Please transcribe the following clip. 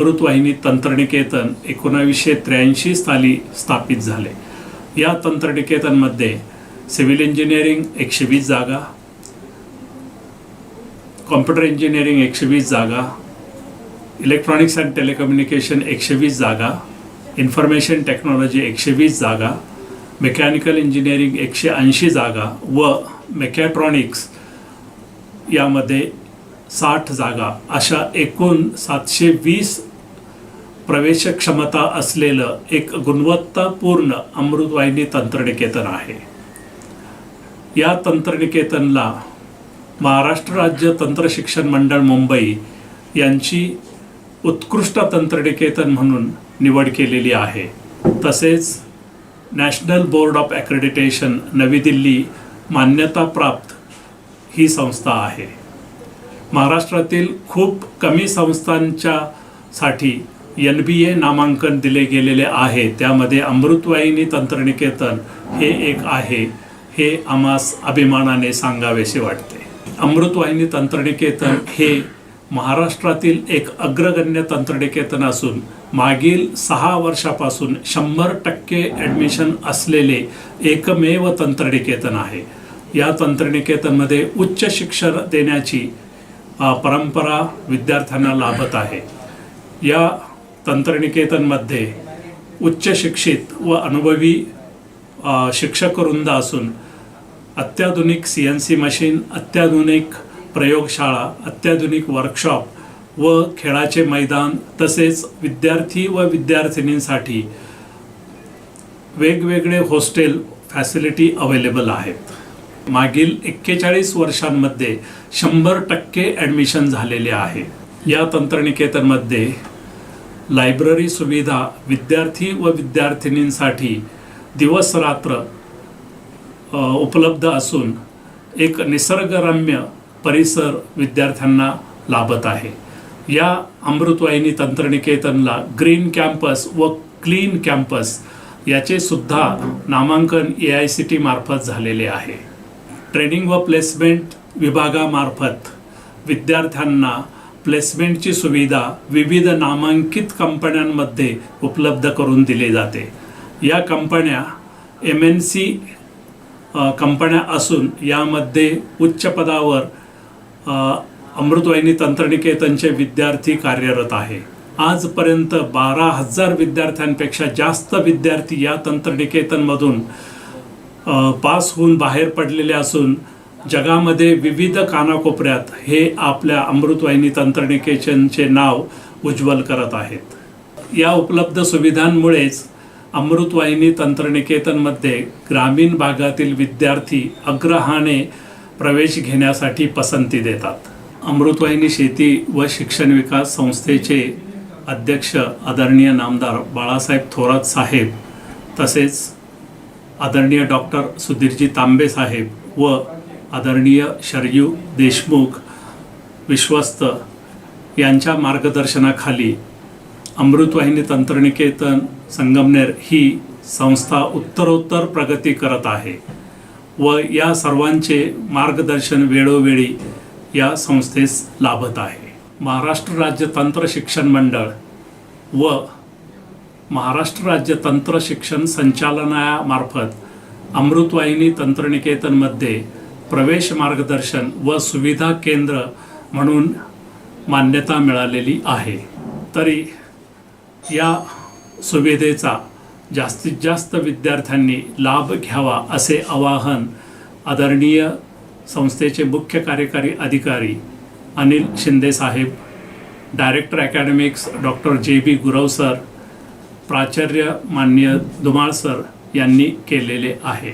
अमृतवाहिनी तंत्रनिकेतन एकोणावीसशे त्र्याऐंशी साली स्थापित झाले. या तंत्रनिकेतनमध्ये सिव्हिल इंजिनिअरिंग एकशे वीस जागा कॉम्प्युटर इंजिनिअरिंग एकशे वीस जागा इलेक्ट्रॉनिक्स अँड टेलिकम्युनिकेशन एकशे वीस जागा इन्फॉर्मेशन टेक्नॉलॉजी एकशे वीस जागा मेकॅनिकल इंजिनिअरिंग एकशे ऐंशी जागा व मेकॅट्रॉनिक्स यामध्ये साठ जागा. अशा एकूण सातशे वीस प्रवेश क्षमता असलेलं एक गुणवत्तापूर्ण अमृतवाहिनी तंत्रनिकेतन आहे. या तंत्रनिकेतनला महाराष्ट्र राज्य तंत्रशिक्षण मंडळ मुंबई यांची उत्कृष्ट तंत्रनिकेतन म्हणून निवड केलेली आहे. तसेच नॅशनल बोर्ड ऑफ ॲक्रेडिटेशन नवी दिल्ली मान्यताप्राप्त ही संस्था आहे. महाराष्ट्रातील खूप कमी संस्थांच्या साठी एन बी ए नामांकन दिले गेलेले आहे. त्यामध्ये अमृतवाहिनी तंत्रनिकेतन हे एक आहे. हे आम्हास अभिमानाने सांगावेसे वाटते. अमृतवाहिनी तंत्रनिकेतन हे महाराष्ट्रातील एक अग्रगण्य तंत्रनिकेतन असून मागील सहा वर्षापासून शंभर टक्के ॲडमिशन असलेले एकमेव तंत्रनिकेतन आहे. या तंत्रनिकेतनमध्ये उच्च शिक्षण देण्याची परंपरा विद्यार्थ्यांना लाभत आहे. या तंत्रनिकेतनमध्ये उच्च शिक्षित व अनुभवी शिक्षकवृंद असून अत्याधुनिक सी एन सी मशीन अत्याधुनिक प्रयोगशाळा अत्याधुनिक वर्कशॉप व खेळाचे मैदान तसेच विद्यार्थी व विद्यार्थिनींसाठी वेगवेगळे हॉस्टेल फॅसिलिटी अवेलेबल आहेत. मागील एक्केचाळीस वर्षांमध्ये शंभर टक्के ॲडमिशन झालेले आहे. या तंत्रनिकेतनमध्ये लायब्ररी सुविधा विद्यार्थी व विद्यार्थिनींसाठी दिवस रात्र उपलब्ध असून एक निसर्गरम्य परिसर विद्यार्थ्यांना लाभत आहे. या अमृतवाहिनी तंत्रनिकेतनला ग्रीन कॅम्पस व क्लीन कॅम्पस याचे सुद्धा नामांकन ए आय सी टी मार्फत झालेले आहे. ट्रेनिंग व प्लेसमेंट विभागामार्फत विद्यार्थ्यांना प्लेसमेंटची सुविधा विविध नामांकित कंपन्यांमध्ये उपलब्ध करून दिली जाते. या कंपन्या एम एन सी कंपन्या असून यामध्ये उच्च पदावर अमृतवाहिनी तंत्रनिकेतनचे विद्यार्थी कार्यरत आहे. आजपर्यंत बारा हजार विद्यार्थ्यांपेक्षा जास्त विद्यार्थी या तंत्रनिकेतनमधून पास होऊन बाहेर पडलेले असून जगामध्ये विविध कानाकोपऱ्यात हे आपल्या अमृतवाहिनी तंत्रनिकेतनचे नाव उज्ज्वल करत आहेत. या उपलब्ध सुविधांमुळेच अमृतवाहिनी तंत्रनिकेतनमध्ये ग्रामीण भागातील विद्यार्थी अग्रहाने प्रवेश घेण्यासाठी पसंती देतात. अमृतवाहिनी शेती व शिक्षण विकास संस्थेचे अध्यक्ष आदरणीय नामदार बाळासाहेब थोरात साहेब तसेच आदरणीय डॉक्टर सुधीरजी तांबे साहेब व आदरणीय शरयू देशमुख विश्वस्त यांच्या मार्गदर्शनाखाली अमृतवाहिनी तंत्रनिकेतन संगमनेर ही संस्था उत्तरोत्तर प्रगती करत आहे व या सर्वांचे मार्गदर्शन वेळोवेळी या संस्थेस लाभत आहे. महाराष्ट्र राज्य तंत्र शिक्षण मंडळ व महाराष्ट्र राज्य तंत्र शिक्षण संचालनामार्फत अमृतवाहिनी तंत्रनिकेतनमध्ये प्रवेश मार्गदर्शन व सुविधा केंद्र म्हणून मान्यता मिळालेली आहे. तरी या सुविधेचा जास्तीत जास्त विद्यार्थ्यांनी लाभ घ्यावा असे आवाहन आदरणीय संस्थेचे मुख्य कार्यकारी अधिकारी अनिल शिंदे साहेब director academics doctor J B Gurav sir प्राचार्य मान्य धुमाळ सर यांनी केलेले आहे.